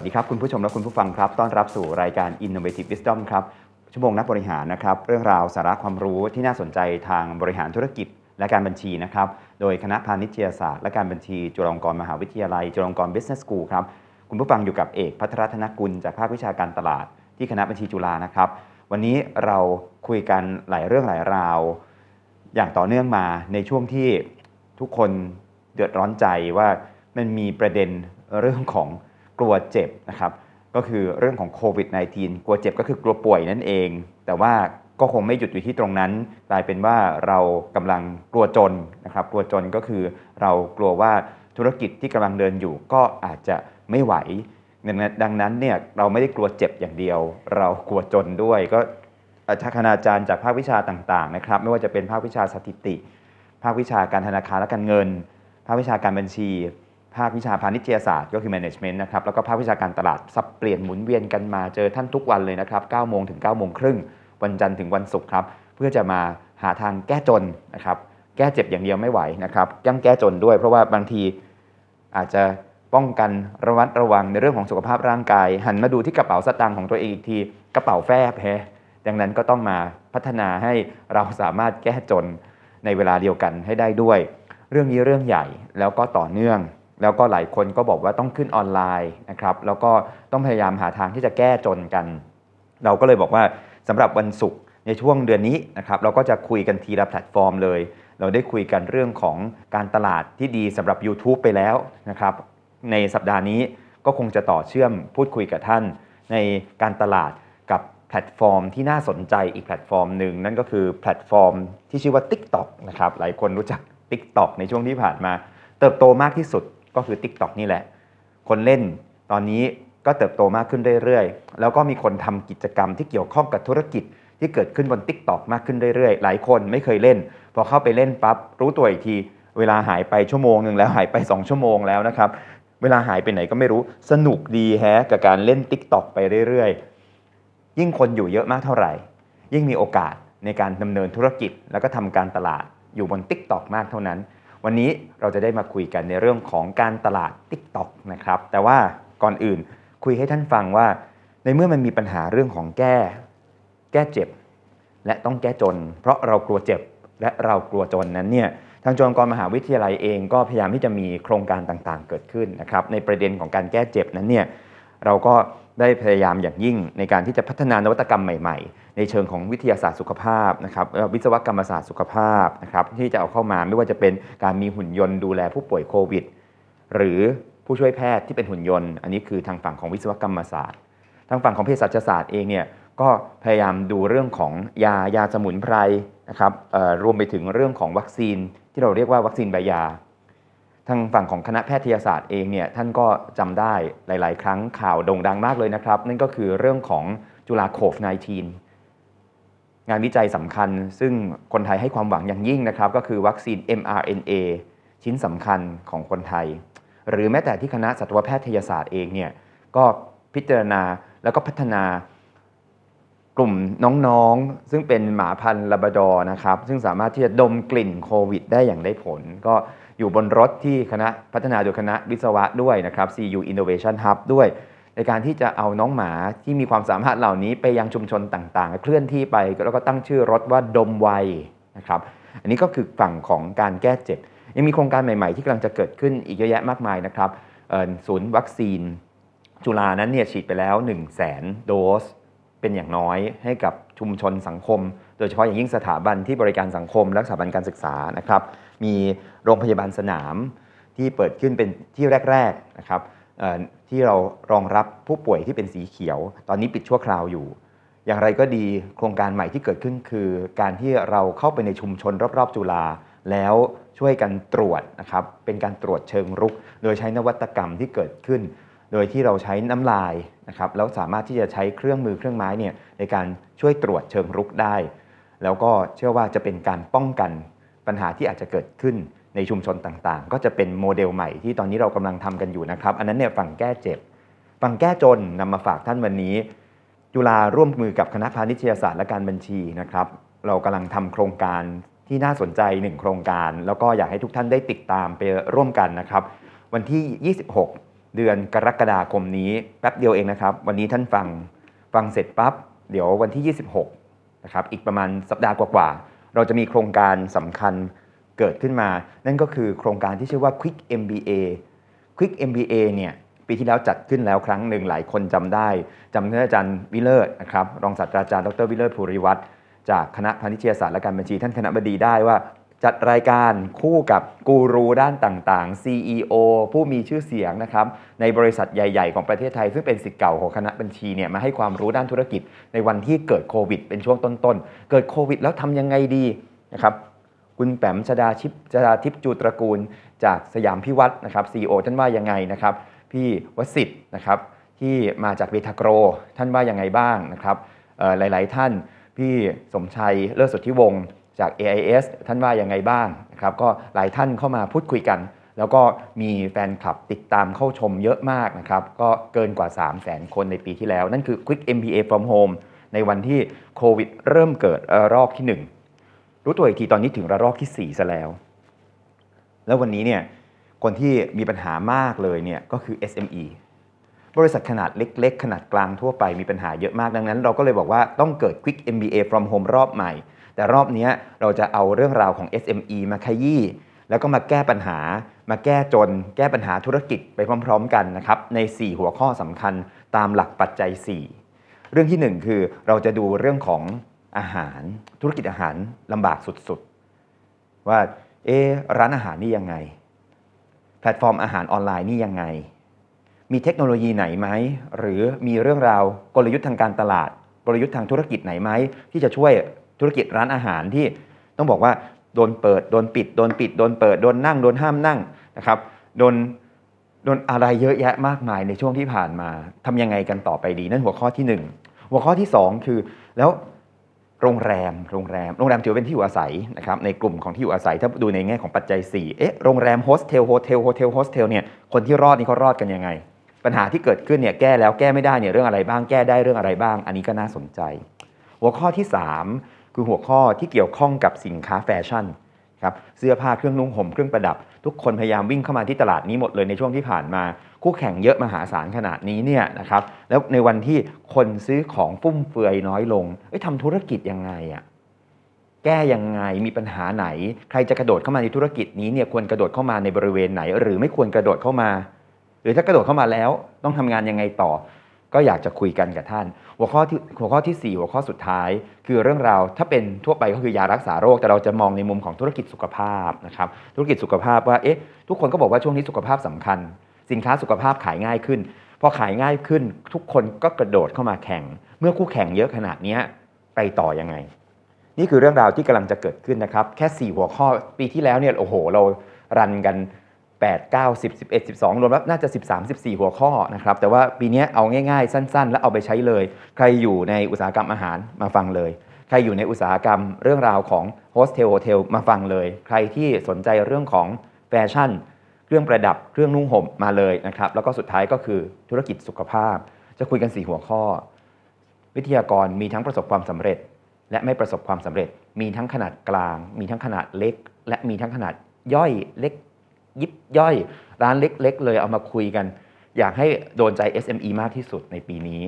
สวัสดีครับ คุณผู้ชมและคุณผู้ฟังครับต้อนรับสู่รายการ Innovative Wisdom ครับ ชั่วโมงนักบริหารนะครับ เรื่องราวสาระความรู้ที่น่าสนใจทางบริหารธุรกิจและการบัญชีนะครับ โดยคณะพาณิชยศาสตร์และการบัญชีจุฬาลงกรณ์มหาวิทยาลัย จุฬาลงกรณ์ Business School ครับ คุณผู้ฟังอยู่กับเอกพัทรธนกุลจากภาควิชาการตลาด ที่คณะบัญชีจุฬานะครับ วันนี้เราคุยกันหลายเรื่องหลายราว อย่างต่อเนื่องมาในช่วงที่ทุกคนเดือดร้อนใจว่ามันมีประเด็นเรื่องของ กลัวเจ็บนะครับก็คือเรื่องของโควิด -19 กลัวเจ็บก็คือกลัวป่วยนั่นเอง แต่ว่าก็คงไม่หยุดอยู่ที่ตรงนั้นกลายเป็นว่าเรากำลังกลัวจนนะครับกลัวจนก็คือเรากลัวว่าธุรกิจที่กำลังเดินอยู่ก็อาจจะไม่ไหว ดังนั้นเนี่ยเราไม่ได้กลัวเจ็บอย่างเดียว เรากลัวจนด้วย ก็อาจารย์คณาจารย์จากภาควิชาต่างๆนะครับไม่ว่าจะเป็นภาควิชาสถิติ ภาควิชาการธนาคารและการเงิน ภาควิชาการบัญชี ภาควิชาพาณิชยศาสตร์ก็คือ management นะครับแล้วก็ภาควิชาการตลาดสับเปลี่ยนหมุนเวียนกันมาเจอท่านทุกวันเลยนะครับ9โมงถึง9โมงครึ่งวันจันทร์ถึงวันศุกร์ครับเพื่อจะมาหาทางแก้จนนะครับแก้เจ็บอย่างเดียวไม่ไหวนะครับยังแก้จนด้วย เพราะว่าบางทีอาจจะป้องกันระมัดระวังในเรื่องของสุขภาพร่างกาย หันมาดูที่กระเป๋าสตางค์ของตัวเองอีกที กระเป๋าแฟบแฮดังนั้นก็ต้องมาพัฒนาให้เราสามารถแก้จนในเวลาเดียวกันให้ได้ด้วย เรื่องนี้เรื่องใหญ่แล้วก็ต่อเนื่อง แล้วก็หลายคนก็บอกว่าต้องขึ้นออนไลน์นะครับแล้วก็ต้องพยายามหาทางที่จะแก้จนกัน เราก็เลยบอกว่าสำหรับวันศุกร์ในช่วงเดือนนี้นะครับเราก็จะคุยกันทีละแพลตฟอร์มเลย เราได้คุยกันเรื่องของการตลาดที่ดีสำหรับ YouTube ไปแล้วนะครับในสัปดาห์นี้ก็คงจะต่อเชื่อมพูดคุยกับท่าน ในการตลาดกับแพลตฟอร์มที่น่าสนใจอีกแพลตฟอร์มหนึ่งนั่นก็คือแพลตฟอร์มที่ชื่อว่า TikTok นะครับหลายคนรู้จัก TikTok ในช่วงที่ผ่านมา เติบโตมากที่สุด ก็คือ TikTok นี่แหละ คนเล่นตอนนี้ก็เติบโตมากขึ้นเรื่อยๆ แล้วก็มีคนทำกิจกรรมที่เกี่ยวข้องกับธุรกิจที่เกิดขึ้นบน TikTok มากขึ้นเรื่อยๆ หลายคนไม่เคยเล่น พอเข้าไปเล่นปั๊บรู้ตัวอีกที เวลาหายไปชั่วโมงหนึ่งแล้วหายไป 2 ชั่วโมงแล้วนะครับเวลาหายไปไหนก็ไม่รู้สนุกดีแฮะกับการเล่น TikTok ไปเรื่อยๆ ยิ่งคนอยู่เยอะมากเท่าไหร่ ยิ่งมีโอกาสในการดำเนินธุรกิจแล้วก็ทำการตลาดอยู่บน TikTok มากเท่านั้น วันนี้เราจะได้มาคุยกันในเรื่องของการตลาด TikTok นะครับ แต่ว่าก่อนอื่นคุยให้ท่านฟังว่า ในเมื่อมันมีปัญหาเรื่องของแก้ แก้เจ็บ และต้องแก้จน เพราะเรากลัวเจ็บและเรากลัวจนนั้นเนี่ยทางจุฬาลงกรณ์มหาวิทยาลัยเองก็พยายามที่จะมีโครงการต่างๆ เกิดขึ้นนะครับ ในประเด็นของการแก้เจ็บนั้นเนี่ยเราก็ได้พยายามอย่างยิ่งในการที่จะพัฒนานวัตกรรมใหม่ๆ ในเชิงของวิทยาศาสตร์สุขภาพนะครับวิศวกรรมศาสตร์สุขภาพนะครับที่จะเอาเข้ามาไม่ว่าจะเป็นการมีหุ่นยนต์ดูแลผู้ป่วยโควิด หรือผู้ช่วยแพทย์ที่เป็นหุ่นยนต์ อันนี้คือทางฝั่งของวิศวกรรมศาสตร์ ทางฝั่งของเภสัชศาสตร์เองเนี่ยก็พยายามดูเรื่องของยายาสมุนไพรนะครับรวมไปถึงเรื่องของวัคซีนที่เราเรียกว่าวัคซีนใบยา ทางฝั่งของคณะแพทยศาสตร์เองเนี่ยท่านก็จำได้หลาย ๆ ครั้งข่าวโด่งดังมากเลยนะครับ นั่นก็คือเรื่องของจุฬาโคฟ 19 งานวิจัยสำคัญ ซึ่งคนไทยให้ความหวังอย่างยิ่งนะครับ ก็คือวัคซีน mRNA ชิ้นสำคัญของคนไทย หรือแม้แต่ที่คณะสัตวแพทยศาสตร์เองเนี่ยก็พิจารณาแล้วก็พัฒนากลุ่มน้องๆ ซึ่งเป็นหมาพันธุ์ลาบราดอร์นะครับ ซึ่งสามารถที่จะดมกลิ่นโควิด ได้อย่างได้ผล ก็อยู่บนรถที่คณะพัฒนาโดยคณะวิศวะด้วยนะครับ CU Innovation Hub ด้วย ในการที่จะเอาน้องหมาที่มีความสามารถเหล่านี้ไปยังชุมชนต่างๆ เคลื่อนที่ไปแล้วก็ตั้งชื่อรถว่าดมไวนะครับอันนี้ก็คือฝั่งของการแก้เจ็บ ยังมีโครงการใหม่ๆ ที่กำลังจะเกิดขึ้นอีกเยอะแยะมากมายนะครับศูนย์วัคซีน จุฬานั้นเนี่ยฉีดไปแล้ว 1 0 0 0 0แสนโดส เป็นอย่างน้อยให้กับชุมชนสังคม โดยเฉพาะอย่างยิ่งสถาบันที่บริการสังคมและสถาบันการศึกษานะครับมีโรงพยาบาลสนามที่เปิดขึ้นเป็นที่แรกๆนะครับ ที่เรารองรับผู้ป่วยที่เป็นสีเขียว ตอนนี้ปิดชั่วคราวอยู่ อย่างไรก็ดีโครงการใหม่ที่เกิดขึ้นคือ การที่เราเข้าไปในชุมชนรอบๆ จุฬาแล้วช่วยกันตรวจนะครับเป็นการตรวจเชิงรุก โดยใช้นวัตกรรมที่เกิดขึ้น โดยที่เราใช้น้ำลายนะครับแล้วสามารถที่จะใช้เครื่องมือเครื่องไม้เนี่ยในการช่วยตรวจเชิงรุกได้ แล้วก็เชื่อว่าจะเป็นการป้องกันปัญหาที่อาจจะเกิดขึ้น ในชุมชนต่างๆ ก็จะเป็นโมเดลใหม่ที่ตอนนี้เรากำลังทำกันอยู่นะครับ อันนั้นเนี่ยฝั่งแก้เจ็บ ฝั่งแก้จนนำมาฝากท่านวันนี้ จุฬาร่วมมือกับคณะพาณิชยศาสตร์และการบัญชีนะครับ เรากำลังทำโครงการที่น่าสนใจหนึ่งโครงการ แล้วก็อยากให้ทุกท่านได้ติดตามไปร่วมกันนะครับ วันที่ 26 เดือนกรกฎาคมนี้แป๊บเดียวเองนะครับ วันนี้ท่านฟังฟังเสร็จปั๊บเดี๋ยววันที่ 26นะครับอีกประมาณสัปดาห์กว่าๆเราจะมีโครงการสำคัญ เกิดขึ้นมา นั่นก็คือโครงการที่ชื่อว่า Quick MBA Quick MBA เนี่ยปีที่แล้วจัดขึ้นแล้วครั้งหนึ่งหลายคนจำได้จำท่านอาจารย์วิเลอร์นะครับรองศาสตราจารย์ดรวิเลอร์ภูริวัตรจากคณะพาณิชยศาสตร์และการบัญชีท่านคณะบดีได้ว่าจัดรายการคู่กับกูรูด้านต่างๆ CEO ผู้มีชื่อเสียงนะครับในบริษัทใหญ่ ๆ ของประเทศไทย ซึ่งเป็นสิทธิ์เก่าของคณะบัญชีเนี่ยมาให้ความรู้ด้านธุรกิจในวันที่เกิดโควิด เป็นช่วงต้นๆ เกิดโควิดแล้วทำยังไงดีนะครับ คุณแปมชดาชิปชดาทิพย์จูตระกูล จากสยามพิวัตรนะครับ CEO ท่านว่ายังไงนะครับ พี่วสิทธ์นะครับที่มาจากเบทาโกรท่านว่ายังไงบ้างนะครับหลาย ๆ ท่านพี่สมชัยเลิศสุทธิวงศ์จาก AIS ท่านว่ายังไงบ้างนะครับก็หลายท่านเข้ามาพูดคุยกัน แล้วก็มีแฟนคลับติดตามเข้าชมเยอะมากนะครับก็เกินกว่า 3 0 0 0 0 0คนในปีที่แล้ว นั่นคือ Quick MBA from Home ในวันที่โควิดเริ่มเกิดรอกที่ 1 รู้ตัวอีกทีตอนนี้ถึงระลอกที่ 4 ซะแล้ว แล้ววันนี้เนี่ยคนที่มีปัญหามากเลยเนี่ยก็คือ SME บริษัทขนาดเล็ก ๆ ขนาดกลางทั่วไปมีปัญหาเยอะมากดังนั้น เราก็เลยบอกว่าต้องเกิด Quick MBA from Home รอบใหม่ แต่รอบนี้เราจะเอาเรื่องราวของ SME มาขยี้แล้วก็มาแก้ปัญหา มาแก้จน แก้ปัญหาธุรกิจไปพร้อม ๆ กันนะครับใน 4 หัวข้อสำคัญตามหลักปัจจัย 4 เรื่องที่ 1 คือเราจะดูเรื่องของ อาหารธุรกิจอาหารลำบากสุดๆ ว่าเอ๊ร้านอาหารนี่ยังไง แพลตฟอร์มอาหารออนไลน์นี่ยังไง มีเทคโนโลยีไหนไหม หรือมีเรื่องราวกลยุทธ์ทางการตลาด กลยุทธ์ทางธุรกิจไหนไหม ที่จะช่วยธุรกิจร้านอาหารที่ต้องบอกว่าโดนเปิด โดนปิด โดนปิด โดนเปิด โดนนั่ง โดนห้ามนั่งนะครับ โดน โดนอะไรเยอะแยะมากมายในช่วงที่ผ่านมาทำยังไงกันต่อไปดี นั่นหัวข้อที่หนึ่งหัวข้อที่สองคือแล้ว โรงแรม โรงแรม โรงแรมถือเป็นที่อยู่อาศัยนะครับ ในกลุ่มของที่อยู่อาศัย ถ้าดูในแง่ของปัจจัย 4 เอ๊ะ โรงแรมโฮสเทล โฮเทล โฮเทล โฮสเทล เนี่ย คนที่รอดนี่เขารอดกันยังไง ปัญหาที่เกิดขึ้นเนี่ย แก้แล้วแก้ไม่ได้เนี่ย เรื่องอะไรบ้าง แก้ได้เรื่องอะไรบ้าง อันนี้ก็น่าสนใจ หัวข้อที่ 3 คือหัวข้อที่เกี่ยวข้องกับสินค้าแฟชั่นครับ เสื้อผ้า เครื่องนุ่งห่ม เครื่องประดับ ทุกคนพยายามวิ่งเข้ามาที่ตลาดนี้หมดเลยในช่วงที่ผ่านมา คู่แข่งเยอะมหาศาลขนาดนี้เนี่ยนะครับแล้วในวันที่คนซื้อของฟุ่มเฟือยน้อยลงเอ้ยทำธุรกิจยังไงอะแก้ยังไงมีปัญหาไหน ใครจะกระโดดเข้ามาในธุรกิจนี้เนี่ยควรกระโดดเข้ามาในบริเวณไหน หรือไม่ควรกระโดดเข้ามา หรือถ้ากระโดดเข้ามาแล้ว ต้องทำงานยังไงต่อ ก็อยากจะคุยกันกับท่าน หัวข้อที่หัวข้อที่ 4 หัวข้อสุดท้าย คือเรื่องราวถ้าเป็นทั่วไปก็คือยารักษาโรค แต่เราจะมองในมุมของธุรกิจสุขภาพนะครับธุรกิจสุขภาพว่าเอ๊ะทุกคนก็บอกว่าช่วงนี้สุขภาพสำคัญ สินค้าสุขภาพขายง่ายขึ้น พอขายง่ายขึ้นทุกคนก็กระโดดเข้ามาแข่ง เมื่อคู่แข่งเยอะขนาดนี้ไปต่อยังไง นี่คือเรื่องราวที่กำลังจะเกิดขึ้นนะครับ แค่ 4 หัวข้อปีที่แล้วเนี่ยโอ้โห เรารันกัน 8 9 10 11 12 รวมแล้วน่าจะ 13 14 หัวข้อนะครับ แต่ว่าปีนี้เอาง่าย ๆ สั้น ๆ แล้วเอาไปใช้เลย ใครอยู่ในอุตสาหกรรมอาหารมาฟังเลยใครอยู่ในอุตสาหกรรมเรื่องราวของโฮสเทลโฮเทลมาฟังเลย ใครที่สนใจเรื่องของแฟชั่น เครื่องประดับเครื่องนุ่งห่มมาเลยนะครับ แล้วก็สุดท้ายก็คือธุรกิจสุขภาพ จะคุยกัน 4 หัวข้อ วิทยากรมีทั้งประสบความสำเร็จ และไม่ประสบความสำเร็จ มีทั้งขนาดกลาง มีทั้งขนาดเล็ก และมีทั้งขนาดย่อยเล็ก ยิบย่อย ร้านเล็ก ๆ เลยเอามาคุยกัน อยากให้โดนใจ SME มากที่สุดในปีนี้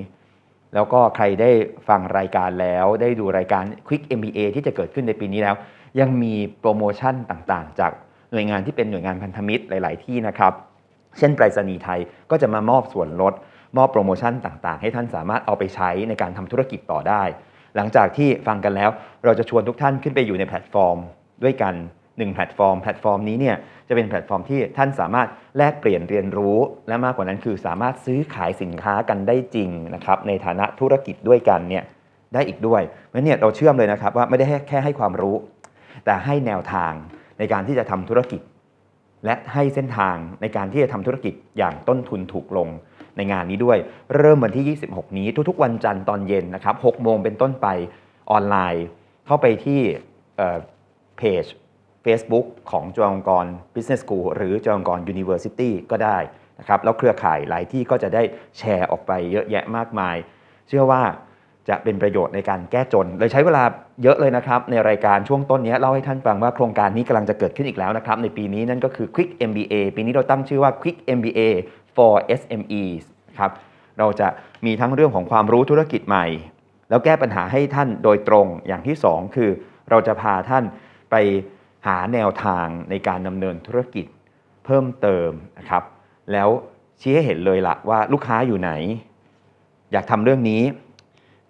แล้วก็ใครได้ฟังรายการแล้ว ได้ดูรายการ Quick MBA ที่จะเกิดขึ้นในปีนี้แล้ว ยังมีโปรโมชั่นต่างๆ จาก หน่วยงานที่เป็นหน่วยงานพันธมิตรหลาย ๆ ที่นะครับเช่นไปรษณีย์ไทยก็จะมามอบส่วนลด มอบโปรโมชั่นต่าง ๆ ให้ท่านสามารถเอาไปใช้ในการทำธุรกิจต่อได้ หลังจากที่ฟังกันแล้ว เราจะชวนทุกท่านขึ้นไปอยู่ในแพลตฟอร์ม ด้วยกัน1แพลตฟอร์ม แพลตฟอร์มนี้เนี่ยจะเป็นแพลตฟอร์มที่ท่านสามารถแลกเปลี่ยนเรียนรู้ และมากกว่านั้นคือสามารถซื้อขายสินค้ากันได้จริงนะครับในฐานะธุรกิจด้วยกันเนี่ยได้อีกด้วยเพราะเนี่ยเราเชื่อมเลยนะครับว่าไม่ได้แค่ให้ความรู้ แต่ให้แนวทาง ในการที่จะทำธุรกิจ และให้เส้นทางในการที่จะทำธุรกิจอย่างต้นทุนถูกลงในงานนี้ด้วย เริ่มวันที่ 26 นี้ทุกๆ วันจันทร์ตอนเย็นนะครับ6โมงเป็นต้นไปออนไลน์ เข้าไปที่เพจ Facebook ของจุฬาลงกรณ์ Business School หรือจุฬาลงกรณ์ University ก็ได้นะครับแล้วเครือข่ายหลายที่ก็จะได้แชร์ออกไปเยอะแยะมากมาย เชื่อว่า จะเป็นประโยชน์ในการแก้จนเลยใช้เวลาเยอะเลยนะครับ ในรายการช่วงต้นนี้เล่าให้ท่านฟังว่าโครงการนี้กำลังจะเกิดขึ้นอีกแล้วนะครับ ในปีนี้นั่นก็คือ Quick MBA ปีนี้เราตั้งชื่อว่า Quick MBA for SMEs ครับเราจะมีทั้งเรื่องของความรู้ธุรกิจใหม่ แล้วแก้ปัญหาให้ท่านโดยตรงอย่างที่สองคือ เราจะพาท่านไปหาแนวทางในการดำเนินธุรกิจเพิ่มเติมนะครับแล้วชี้ให้เห็นเลยละว่าลูกค้าอยู่ไหน อยากทำเรื่องนี้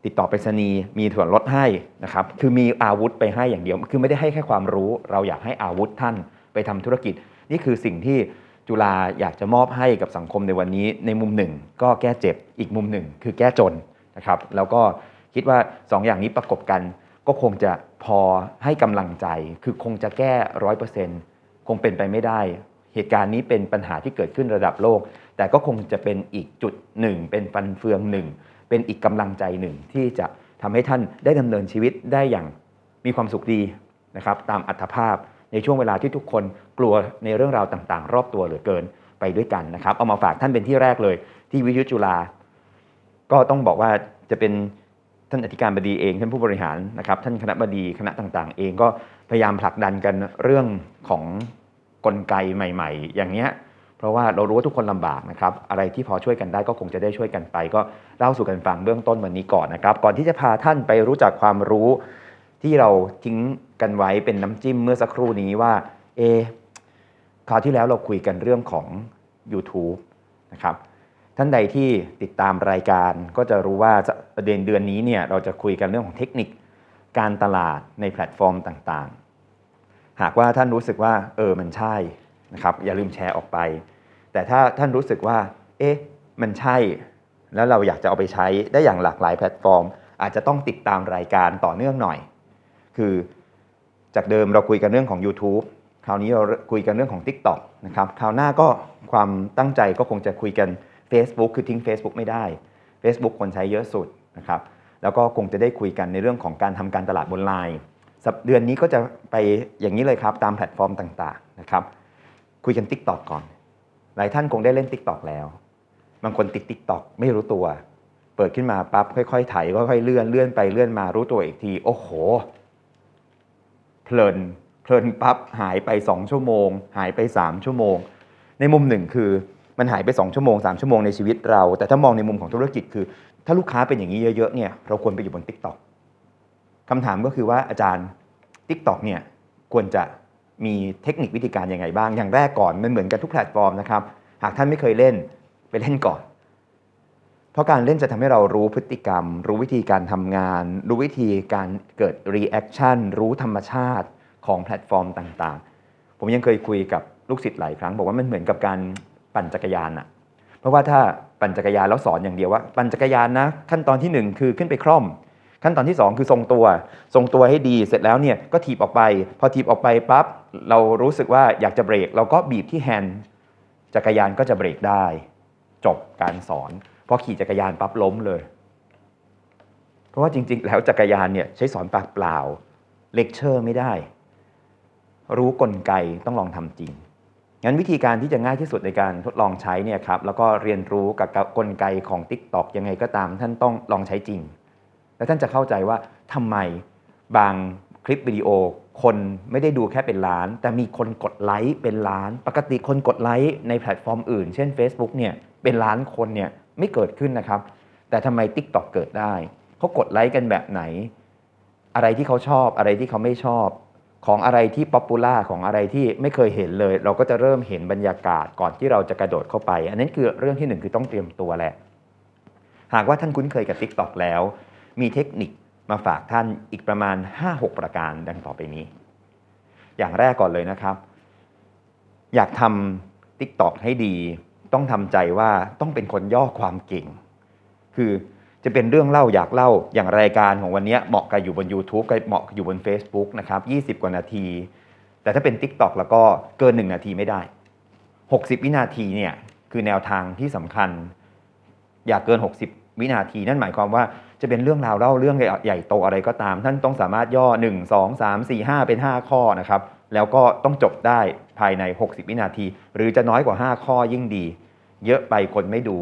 ติดต่อไปรษณีย์มีส่วนลดให้นะครับคือมีอาวุธไปให้อย่างเดียว คือไม่ได้ให้แค่ความรู้ เราอยากให้อาวุธท่านไปทำธุรกิจ นี่คือสิ่งที่จุฬาอยากจะมอบให้กับสังคมในวันนี้ ในมุมหนึ่ง ก็แก้เจ็บอีกมุมหนึ่ง คือแก้จนนะครับแล้วก็คิดว่าสองอย่างนี้ประกบกัน ก็คงจะพอให้กำลังใจ คือคงจะแก้ร้อยเปอร์เซ็นต์คงเป็นไปไม่ได้ เหตุการณ์นี้เป็นปัญหาที่เกิดขึ้นระดับโลก แต่ก็คงจะเป็นอีกจุดหนึ่งเป็นฟันเฟืองหนึ่ง เป็นอีกกำลังใจหนึ่งที่จะทำให้ท่านได้ดำเนินชีวิตได้อย่างมีความสุขดีนะครับตามอัตภาพในช่วงเวลาที่ทุกคนกลัวในเรื่องราวต่างๆ รอบตัวเหลือเกินไปด้วยกันนะครับเอามาฝากท่านเป็นที่แรกเลย ที่วิทยุจุฬาก็ต้องบอกว่าจะเป็นท่านอธิการบดีเองท่านผู้บริหารนะครับท่านคณะบดีคณะต่างๆ เองก็พยายามผลักดันกันเรื่องของกลไกใหม่ ๆ อย่างเนี้ย เพราะว่าเรารู้ว่าทุกคนลำบากนะครับอะไรที่พอช่วยกันได้ก็คงจะได้ช่วยกันไป ก็เล่าสู่กันฟังเบื้องต้นวันนี้ก่อนนะครับ ก่อนที่จะพาท่านไปรู้จักความรู้ที่เราทิ้งกันไว้เป็นน้ำจิ้มเมื่อสักครู่นี้ว่าเอคราวที่แล้วเราคุยกันเรื่องของ YouTube นะครับท่านใดที่ติดตามรายการก็จะรู้ว่าประเด็นเดือนนี้เนี่ยเราจะคุยกันเรื่องของเทคนิคการตลาดในแพลตฟอร์มต่างๆ หากว่าท่านรู้สึกว่าเออมันใช่นะครับอย่าลืมแชร์ออกไป แต่ถ้าท่านรู้สึกว่า เอ๊ะ มันใช่ แล้วเราอยากจะเอาไปใช้ได้อย่างหลากหลายแพลตฟอร์ม อาจจะต้องติดตามรายการต่อเนื่องหน่อย คือจากเดิมเราคุยกันเรื่องของ YouTube คราวนี้เราคุยกันเรื่องของ TikTok นะครับ คราวหน้าก็ความตั้งใจก็คงจะคุยกัน Facebook คือทิ้ง Facebook ไม่ได้ Facebook คนใช้เยอะสุดนะครับ แล้วก็คงจะได้คุยกันในเรื่องของการทำการตลาดบนไลน์สัปเดือนนี้ก็จะไปอย่างนี้เลยครับ ตามแพลตฟอร์มต่างๆนะครับ คุยกัน TikTok ก่อน หลายท่านคงได้เล่น TikTok แล้ว บางคนติด TikTok ไม่รู้ตัว เปิดขึ้นมาปั๊บค่อยๆไถค่อยๆเลื่อนเลื่อนไปเลื่อนมารู้ตัวอีกที โอ้โห เพลินเพลินปั๊บหายไป 2 ชั่วโมง หายไป 3 ชั่วโมง ในมุมหนึ่งคือมันหายไป 2 ชั่วโมง 3 ชั่วโมงในชีวิตเรา แต่ถ้ามองในมุมของธุรกิจคือ ถ้าลูกค้าเป็นอย่างนี้เยอะๆเนี่ยเราควรไปอยู่บน TikTok คำถามก็คือว่าอาจารย์ TikTok เนี่ยควรจะ มีเทคนิควิธีการยังไงบ้าง อย่างแรกก่อนมันเหมือนกันทุกแพลตฟอร์มนะครับ หากท่านไม่เคยเล่นไปเล่นก่อน เพราะการเล่นจะทำให้เรารู้พฤติกรรม รู้วิธีการทำงาน รู้วิธีการเกิดรีแอคชั่นรู้ธรรมชาติของแพลตฟอร์มต่างๆ ผมยังเคยคุยกับลูกศิษย์หลายครั้ง บอกว่ามันเหมือนกับการปั่นจักรยานอะเพราะว่าถ้าปั่นจักรยานแล้วสอนอย่างเดียวว่า ปั่นจักรยานนะขั้นตอนที่หนึ่งคือขึ้นไปคล่อม ขั้นตอนที่ 2 คือทรงตัว ทรงตัวให้ดีเสร็จแล้วเนี่ยก็ถีบออกไป พอถีบออกไปปั๊บเรารู้สึกว่าอยากจะเบรก เราก็บีบที่แฮนด์จักรยานก็จะเบรกได้ จบการสอนพอขี่จักรยานปั๊บล้มเลย เพราะว่าจริง ๆ แล้วจักรยานเนี่ยใช้สอนปากเปล่าเลคเชอร์ไม่ได้ รู้กลไกต้องลองทำจริงงั้นวิธีการที่จะง่ายที่สุดในการทดลองใช้เนี่ยครับแล้วก็เรียนรู้กับกลไกของ TikTok ยังไงก็ตามท่านต้องลองใช้จริง แล้วท่านจะเข้าใจว่าทำไมบางคลิปวิดีโอ คนไม่ได้ดูแค่เป็นล้าน แต่มีคนกดไลค์เป็นล้าน ปกติคนกดไลค์ในแพลตฟอร์มอื่น เช่น Facebook เนี่ยเป็นล้านคนเนี่ยไม่เกิดขึ้นนะครับ แต่ทำไม TikTok เกิดได้เขากดไลค์กันแบบไหน อะไรที่เขาชอบอะไรที่เขาไม่ชอบของอะไรที่ป๊อปปูล่าของอะไรที่ไม่เคยเห็นเลย เราก็จะเริ่มเห็นบรรยากาศก่อนที่เราจะกระโดดเข้าไป อันนั้นคือเรื่องที่หนึ่งคือต้องเตรียมตัวแหละ หากว่าท่านคุ้นเคยกับ TikTok แล้ว มีเทคนิคมาฝากท่านอีกประมาณ 5-6 ประการดังต่อไปนี้ อย่างแรกก่อนเลยนะครับ อยากทำ TikTok ให้ดี ต้องทำใจว่าต้องเป็นคนย่อความเก่ง คือจะเป็นเรื่องเล่าอยากเล่าอย่างรายการของวันนี้เหมาะกับอยู่บน YouTube กับเหมาะอยู่บน Facebook นะครับ20 กว่านาที แต่ถ้าเป็น TikTok แล้วก็เกิน 1 นาทีไม่ได้ 60 วินาทีเนี่ยคือแนวทางที่สำคัญ อย่าเกิน 60 วินาทีนั่นหมายความว่า จะเป็นเรื่องราวเล่าเรื่องใหญ่โตอะไรก็ตาม ท่านต้องสามารถย่อ 1 2 3 4 5 เป็น 5 ข้อนะครับ แล้วก็ต้องจบได้ภายใน 60 วินาที หรือจะน้อยกว่า 5 ข้อยิ่งดี เยอะไปคนไม่ดู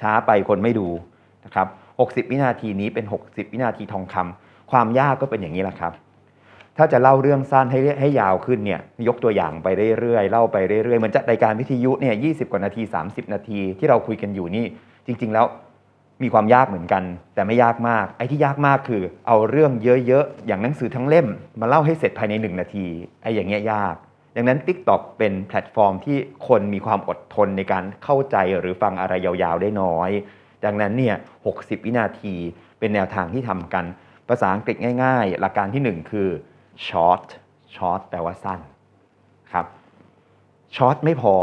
ช้าไปคนไม่ดูนะครับ 60 วินาทีนี้เป็น 60 วินาทีทองคำความยากก็เป็นอย่างนี้แหละครับ ถ้าจะเล่าเรื่องสั้นให้ให้ยาวขึ้นเนี่ยยกตัวอย่างไปเรื่อยๆเล่าไปเรื่อยๆเหมือนจะรายการวิทยุเนี่ยยีกว่านาที 30 นาทีที่เราคุยกันอยู่นี่จริง ๆ แล้ว มีความยากเหมือนกัน แต่ไม่ยากมาก ไอ้ที่ยากมากคือ เอาเรื่องเยอะๆ อย่างหนังสือทั้งเล่ม มาเล่าให้เสร็จภายใน 1 นาที ไอ้อย่างเงี้ยยาก ดังนั้น TikTok เป็นแพลตฟอร์มที่คนมีความอดทนในการเข้าใจหรือฟังอะไรยาวๆ ได้น้อย ดังนั้นเนี่ย60 วินาทีเป็นแนวทางที่ทำกัน ภาษาอังกฤษง่ายๆ หลักการที่ 1 คือ short short แปลว่าสั้นครับ short ไม่พอ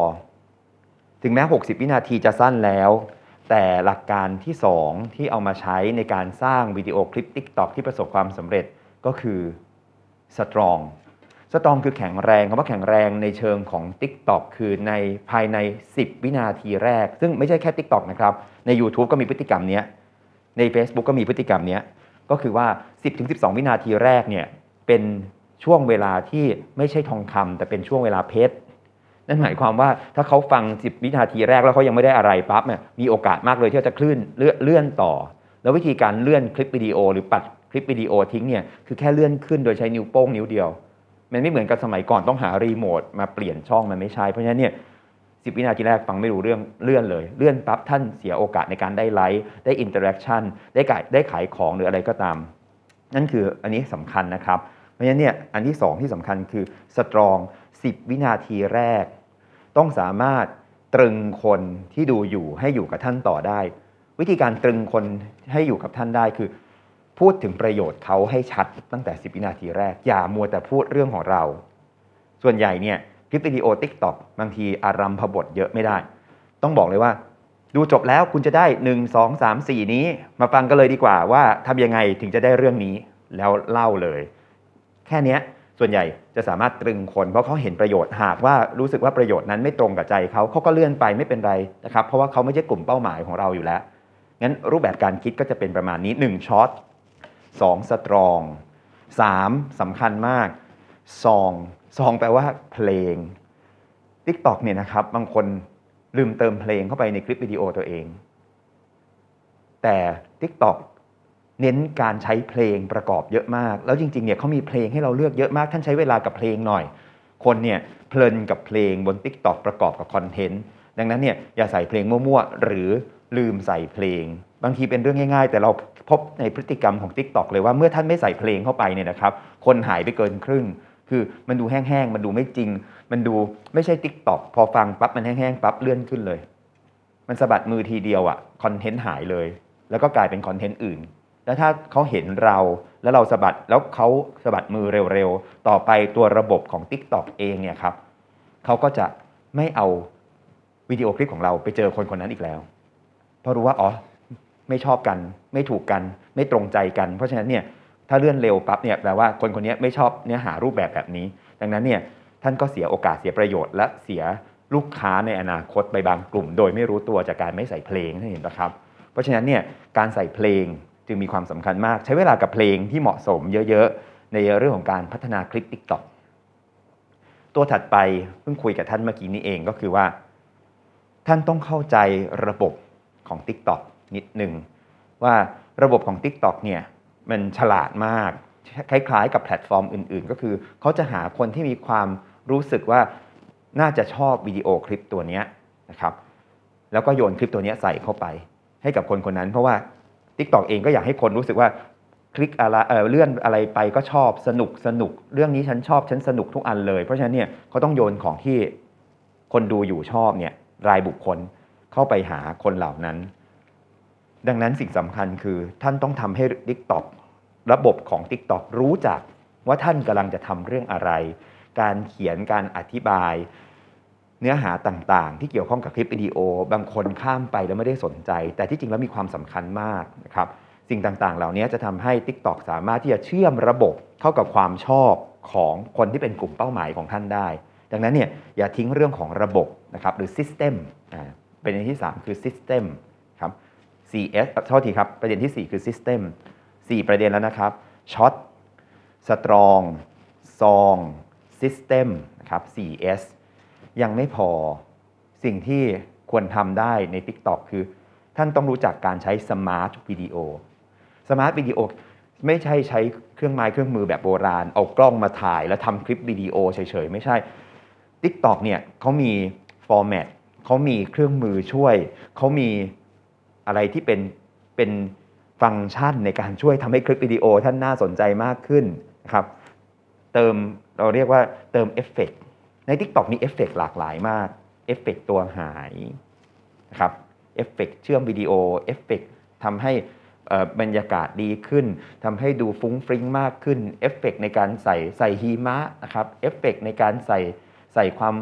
ถึงแม้ 60 วินาทีจะสั้นแล้ว แต่หลักการที่ 2 ที่เอามาใช้ในการสร้างวิดีโอคลิป TikTok ที่ประสบความสำเร็จก็คือ strong สตรองคือแข็งแรงคำว่าแข็งแรงในเชิงของ TikTok คือในภายใน 10 วินาทีแรก ซึ่งไม่ใช่แค่ TikTok นะครับ ใน YouTube ก็มีพฤติกรรมนี้ใน Facebook ก็มีพฤติกรรมนี้ก็คือว่า 10-12 วินาทีแรกเนี่ยเป็นช่วงเวลาที่ไม่ใช่ทองคำแต่เป็นช่วงเวลาเพชร นั่นหมายความว่าถ้าเขาฟัง 10 วินาทีแรกแล้วเขายังไม่ได้อะไรปั๊บเนี่ยมีโอกาสมากเลยที่จะคลื่นเลื่อนต่อ แล้ววิธีการเลื่อนคลิปวิดีโอ หรือปัดคลิปวิดีโอทิ้งเนี่ยคือแค่เลื่อนขึ้นโดยใช้นิ้วโป้งนิ้วเดียว มันไม่เหมือนกับสมัยก่อนต้องหารีโมทมาเปลี่ยนช่องมันไม่ใช่เพราะฉะนั้นเนี่ยสิวินาทีแรกฟังไม่รู้เรื่องเลื่อนเลยเลื่อนปั๊บท่านเสียโอกาสในการได้ไลค์ได้อินเตอร์แอคชั่นได้ขายได้ขายของหรืออะไรก็ตาม นั่นคืออันนี้สำคัญนะครับ เพราะฉะนั้นเนี่ยอันที่ 2 ที่สำคัญคือสตรอง 10 วินาทีแรก ต้องสามารถตรึงคนที่ดูอยู่ให้อยู่กับท่านต่อได้ วิธีการตรึงคนให้อยู่กับท่านได้คือ พูดถึงประโยชน์เขาให้ชัดตั้งแต่ 10 วินาทีแรก อย่ามัวแต่พูดเรื่องของเรา ส่วนใหญ่เนี่ยคลิปวิดีโอ TikTok บางทีอารัมพบทเยอะไม่ได้ ต้องบอกเลยว่า ดูจบแล้วคุณจะได้ 1 2 3 4 นี้ มาฟังกันเลยดีกว่าว่าทำยังไงถึงจะได้เรื่องนี้แล้วเล่าเลย แค่นี้ ส่วนใหญ่จะสามารถตรึงคน เพราะเขาเห็นประโยชน์หากว่ารู้สึกว่าประโยชน์นั้นไม่ตรงกับใจเขาเขาก็เลื่อนไปไม่เป็นไรนะครับ เพราะว่าเขาไม่ใช่กลุ่มเป้าหมายของเราอยู่แล้วงั้นรูปแบบการคิดก็จะเป็นประมาณนี้ 1ช็อต2สตรอง3สำคัญมากซองซองแปลว่าเพลง TikTok เนี่ยนะครับ บางคนลืมเติมเพลงเข้าไปในคลิปวิดีโอตัวเอง แต่ TikTok เน้นการใช้เพลงประกอบเยอะมาก แล้วจริงๆเนี่ยเขามีเพลงให้เราเลือกเยอะมาก ท่านใช้เวลากับเพลงหน่อย คนเนี่ยเพลินกับเพลงบน TikTok ประกอบกับคอนเทนต์ดังนั้นเนี่ยอย่าใส่เพลงมั่วๆหรือลืมใส่เพลง บางทีเป็นเรื่องง่ายๆ แต่เราพบในพฤติกรรมของ TikTok เลยว่าเมื่อท่านไม่ใส่เพลงเข้าไปเนี่ยนะครับคนหายไปเกินครึ่ง คือมันดูแห้งๆมันดูไม่จริง มันดูไม่ใช่ TikTok พอฟังปั๊บมันแห้งๆปั๊บเลื่อนขึ้นเลย มันสะบัดมือทีเดียวอะคอนเทนต์หายเลย แล้วก็กลายเป็นคอนเทนต์อื่น แล้วถ้าเขาเห็นเราแล้วเราสะบัดแล้วเขาสะบัดมือเร็วๆ ต่อไปตัวระบบของ TikTok เองเนี่ยครับเขาก็จะไม่เอาวิดีโอคลิปของเราไปเจอคนคนนั้นอีกแล้ว เพราะรู้ว่าอ๋อไม่ชอบกัน ไม่ถูกกัน ไม่ตรงใจกัน เพราะฉะนั้นเนี่ยถ้าเลื่อนเร็วปั๊บเนี่ยแปลว่าคนคนนี้ไม่ชอบเนื้อหารูปแบบแบบนี้ ดังนั้นเนี่ยท่านก็เสียโอกาสเสียประโยชน์ และเสียลูกค้าในอนาคตไปบางกลุ่ม โดยไม่รู้ตัวจากการไม่ใส่เพลงท่านเห็นปะครับ เพราะฉะนั้นเนี่ยการใส่เพลง จึงมีความสำคัญมากใช้เวลากับเพลงที่เหมาะสมเยอะๆ ในเรื่องของการพัฒนาคลิป TikTok ตัวถัดไปเพิ่งคุยกับท่านเมื่อกี้นี้เองก็คือว่า ท่านต้องเข้าใจระบบของ TikTok นิดหนึ่งว่าระบบของ TikTok เนี่ยมันฉลาดมากคล้ายๆ กับแพลตฟอร์มอื่นๆ ก็คือเขาจะหาคนที่มีความรู้สึกว่าน่าจะชอบวิดีโอคลิปตัวนี้นะครับแล้วก็โยนคลิปตัวนี้ใส่เข้าไปให้กับคนคนนั้น เพราะว่า TikTok เองก็อยากให้คนรู้สึกว่าคลิกอะไรเออเลื่อนอะไรไปก็ชอบสนุกสนุก เรื่องนี้ฉันชอบฉันสนุกทุกอันเลย เพราะฉะนั้นเนี่ยเขาต้องโยนของที่คนดูอยู่ชอบเนี่ยรายบุคคลเข้าไปหาคนเหล่านั้น ดังนั้นสิ่งสำคัญคือท่านต้องทำให้ TikTok ระบบของ TikTok รู้จักว่าท่านกำลังจะทำเรื่องอะไร การเขียนการอธิบาย เนื้อหาต่างๆ ที่เกี่ยวข้องกับคลิปวิดีโอ บางคนข้ามไปแล้วไม่ได้สนใจ แต่ที่จริงแล้วมีความสำคัญมากนะครับสิ่งต่างๆ เหล่านี้จะทำให้ TikTok สามารถที่จะเชื่อมระบบเข้ากับความชอบของคนที่เป็นกลุ่มเป้าหมายของท่านได้ ดังนั้นเนี่ยอย่าทิ้งเรื่องของระบบนะครับหรือ System อ่าเป็นอันที่ 3 คือ System ครับ CS โทษทีครับ ประเด็นที่ 4 คือ System 4 ประเด็นแล้วนะครับช็อตสตรองซอง System นะครับ 4S ยังไม่พอสิ่งที่ควรทำได้ใน TikTok คือ ท่านต้องรู้จักการใช้ Smart Video Smart Video ไม่ใช่ใช้เครื่องไม้เครื่องมือแบบโบราณ เอากล้องมาถ่ายแล้วทำคลิปวิดีโอเฉยๆ ไม่ใช่ TikTok เนี่ยเขามีฟอร์แมตเขามีเครื่องมือช่วย เขามีอะไรที่เป็นเป็นฟังก์ชันในการช่วยทำให้คลิปวิดีโอท่านน่าสนใจมากขึ้นนะครับ เติมเราเรียกว่าเติมเอฟเฟกต์ ใน TikTok มีเอฟเฟกต์หลากหลายมากเอฟเฟกต์ตัวหายนะครับเอฟเฟกต์เชื่อมวิดีโอเอฟเฟกต์ทำให้บรรยากาศดีขึ้นทำให้ดูฟุ้งฟริ้งมากขึ้นเอฟเฟกต์ในการใส่ใส่หิมะนะครับเอฟเฟกต์ในการใส่ใส่ความ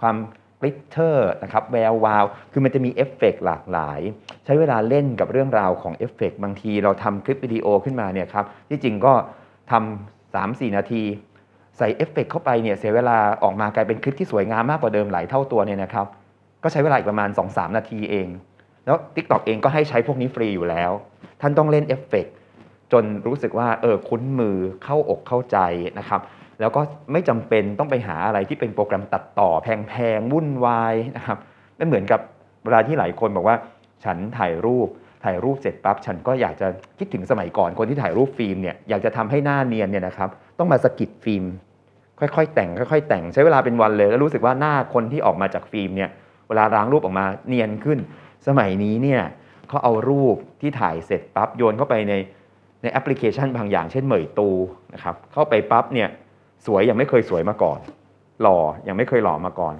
ความกลิตเตอร์นะครับแวววาว คือมันจะมีเอฟเฟกต์หลากหลาย ใช้เวลาเล่นกับเรื่องราวของเอฟเฟกต์บางทีเราทำคลิปวิดีโอขึ้นมาเนี่ยครับที่จริงก็ทำ3-4นาที ใส่เอฟเฟกต์เข้าไปเนี่ยเสียเวลาออกมากลายเป็นคลิปที่สวยงามมากกว่าเดิมหลายเท่าตัวเนี่ยนะครับ ก็ใช้เวลาอีกประมาณ 2-3 นาทีเอง แล้ว TikTok เองก็ให้ใช้พวกนี้ฟรีอยู่แล้ว ท่านต้องเล่นเอฟเฟกต์จนรู้สึกว่าเออคุ้นมือเข้าอกเข้าใจนะครับ แล้วก็ไม่จำเป็นต้องไปหาอะไรที่เป็นโปรแกรมตัดต่อแพงๆวุ่นวายนะครับไม่เหมือนกับเวลาที่หลายคนบอกว่า ฉันถ่ายรูปถ่ายรูปเสร็จปั๊บฉันก็อยากจะคิดถึงสมัยก่อนคนที่ถ่ายรูปฟิล์มเนี่ยอยากจะทำให้หน้าเนียนเนี่ยนะครับ ต้องมาสกิดฟิล์มค่อยๆ แต่งค่อยๆแต่งใช้เวลาเป็นวันเลย แล้วรู้สึกว่าหน้าคนที่ออกมาจากฟิล์มเนี่ยเวลาล้างรูปออกมาเนียนขึ้น สมัยนี้เนี่ยเขาเอารูปที่ถ่ายเสร็จปั๊บโยนเข้าไปในในแอปพลิเคชันบางอย่างเช่นเหมยตูนะครับเข้าไปปั๊บเนี่ยสวยยังไม่เคยสวยมาก่อน หล่อยังไม่เคยหล่อมาก่อน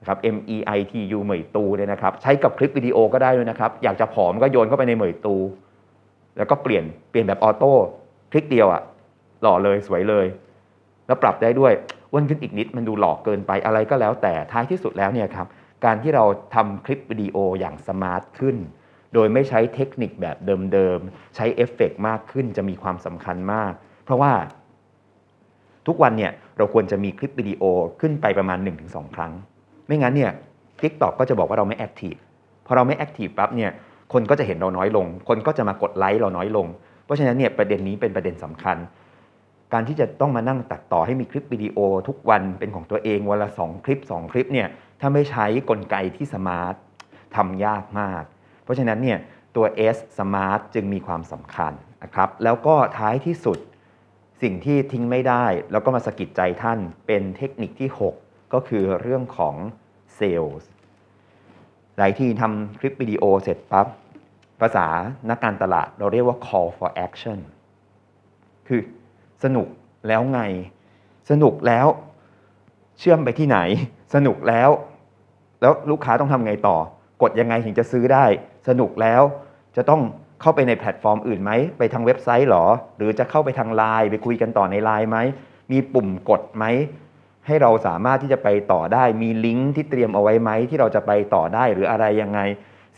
นะครับ M E I T U เหมยตูเนี่ยนะครับใช้กับคลิปวิดีโอก็ได้ด้วยนะครับ อยากจะผอมก็โยนเข้าไปในเหมยตู แล้วก็เปลี่ยนเปลี่ยนแบบออโต้คลิกเดียวอะ หล่อเลยสวยเลย แล้วปรับได้ด้วยอ้วนขึ้นอีกนิดมันดูหลอกเกินไปอะไรก็แล้วแต่ท้ายที่สุดแล้วเนี่ยครับการที่เราทำคลิปวิดีโออย่างสมาร์ทขึ้น โดยไม่ใช้เทคนิคแบบเดิมๆ ใช้เอฟเฟกต์มากขึ้นจะมีความสำคัญมาก เพราะว่า ทุกวันเนี่ยเราควรจะมีคลิปวิดีโอขึ้นไปประมาณ 1-2 ครั้ง ไม่งั้นเนี่ย TikTok ก็จะบอกว่าเราไม่แอคทีฟพอเราไม่แอคทีฟปั๊บเนี่ยคนก็จะเห็นเราน้อยลง คนก็จะมากดไลค์เราน้อยลง เพราะฉะนั้นเนี่ยประเด็นนี้เป็นประเด็นสำคัญ การที่จะต้องมานั่งตัดต่อให้มีคลิปวิดีโอทุกวันเป็นของตัวเองวันละ2คลิป 2 คลิปเนี่ยถ้าไม่ใช้กลไกที่สมาร์ททำยากมาก เพราะฉะนั้นเนี่ยตัว S Smart จึงมีความสำคัญนะครับแล้วก็ท้ายที่สุดสิ่งที่ทิ้งไม่ได้ แล้วก็มาสะกิดใจท่านเป็นเทคนิคที่ 6 ก็คือเรื่องของเซลล์หลายที่ทำคลิปวิดีโอเสร็จปั๊บภาษานักการตลาดเราเรียกว่า call for action คือ สนุกแล้วไง สนุกแล้ว เชื่อมไปที่ไหน สนุกแล้ว แล้วลูกค้าต้องทำไงต่อ กดยังไงถึงจะซื้อได้ สนุกแล้ว จะต้องเข้าไปในแพลตฟอร์มอื่นไหม ไปทางเว็บไซต์หรอ หรือจะเข้าไปทางไลน์ไปคุยกันต่อในไลน์ไหม มีปุ่มกดไหม ให้เราสามารถที่จะไปต่อได้ มีลิงก์ที่เตรียมเอาไว้ไหมที่เราจะไปต่อได้หรืออะไรยังไง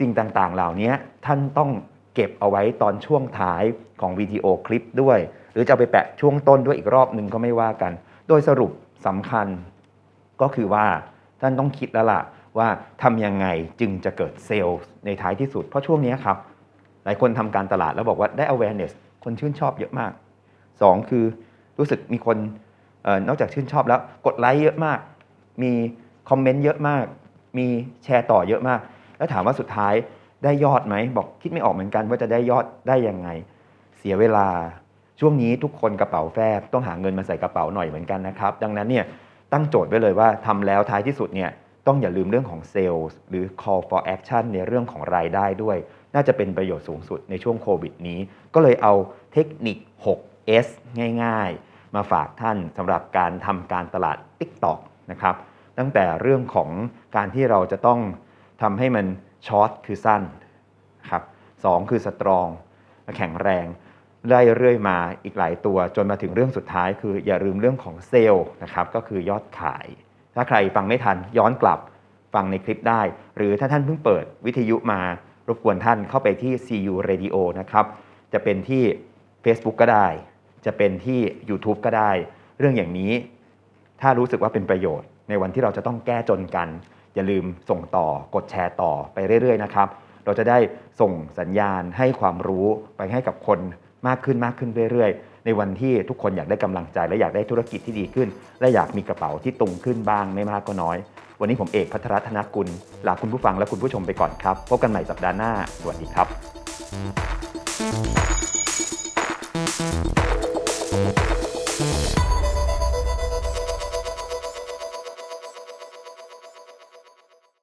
สิ่งต่างๆ เหล่านี้ท่านต้องเก็บเอาไว้ตอนช่วงท้ายของวิดีโอคลิปด้วย หรือจะเอาไปแปะช่วงต้นด้วยอีกรอบหนึ่งก็ไม่ว่ากัน โดยสรุปสำคัญก็คือว่าท่านต้องคิดแล้วล่ะว่าทำยังไงจึงจะเกิดเซลล์ในท้ายที่สุด เพราะช่วงนี้ครับ หลายคนทำการตลาดแล้วบอกว่าได้ awareness คนชื่นชอบเยอะมาก 2 คือรู้สึกมีคนออนอกจากชื่นชอบแล้วกดไลค์เยอะมาก มีคอมเมนต์เยอะมาก มีแชร์ต่อเยอะมาก แล้วถามว่าสุดท้ายได้ยอดไหม บอกคิดไม่ออกเหมือนกันว่าจะได้ยอดได้ยังไง เสียเวลา ช่วงนี้ทุกคนกระเป๋าแฟบต้องหาเงินมาใส่กระเป๋าหน่อยเหมือนกันนะครับ ดังนั้นเนี่ยตั้งโจทย์ไว้เลยว่าทำแล้วท้ายที่สุดเนี่ยต้องอย่าลืมเรื่องของเซลล์หรือ call for action ในเรื่องของรายได้ด้วย น่าจะเป็นประโยชน์สูงสุดในช่วงโควิดนี้ ก็เลยเอาเทคนิค 6S ง่าย ๆ มาฝากท่านสำหรับการทำการตลาด TikTok นะครับ ตั้งแต่เรื่องของการที่เราจะต้องทำให้มันช็อตคือสั้นครับสองคือสตรอง แข็งแรง ไล่เรื่อยมาอีกหลายตัวจนมาถึงเรื่องสุดท้าย คืออย่าลืมเรื่องของเซลล์นะครับก็คือยอดขาย ถ้าใครฟังไม่ทันย้อนกลับฟังในคลิปได้ หรือถ้าท่านเพิ่งเปิดวิทยุมารบกวนท่านเข้าไปที่ CU Radio นะครับจะเป็นที่ Facebook ก็ได้ จะเป็นที่ YouTube ก็ได้ เรื่องอย่างนี้ ถ้ารู้สึกว่าเป็นประโยชน์ ในวันที่เราจะต้องแก้จนกัน อย่าลืมส่งต่อกดแชร์ต่อไปเรื่อยๆนะครับเราจะได้ส่งสัญญาณให้ความรู้ไปให้กับคน มากขึ้นมากขึ้นเรื่อยๆ ในวันที่ทุกคนอยากได้กำลังใจ และอยากได้ธุรกิจที่ดีขึ้น และอยากมีกระเป๋าที่ตุงขึ้นบ้างไม่มากก็น้อย วันนี้ผมเอกพัทรธนกุลลาคุณผู้ฟังและคุณผู้ชมไปก่อนครับพบกันใหม่สัปดาห์หน้าสวัสดีครับ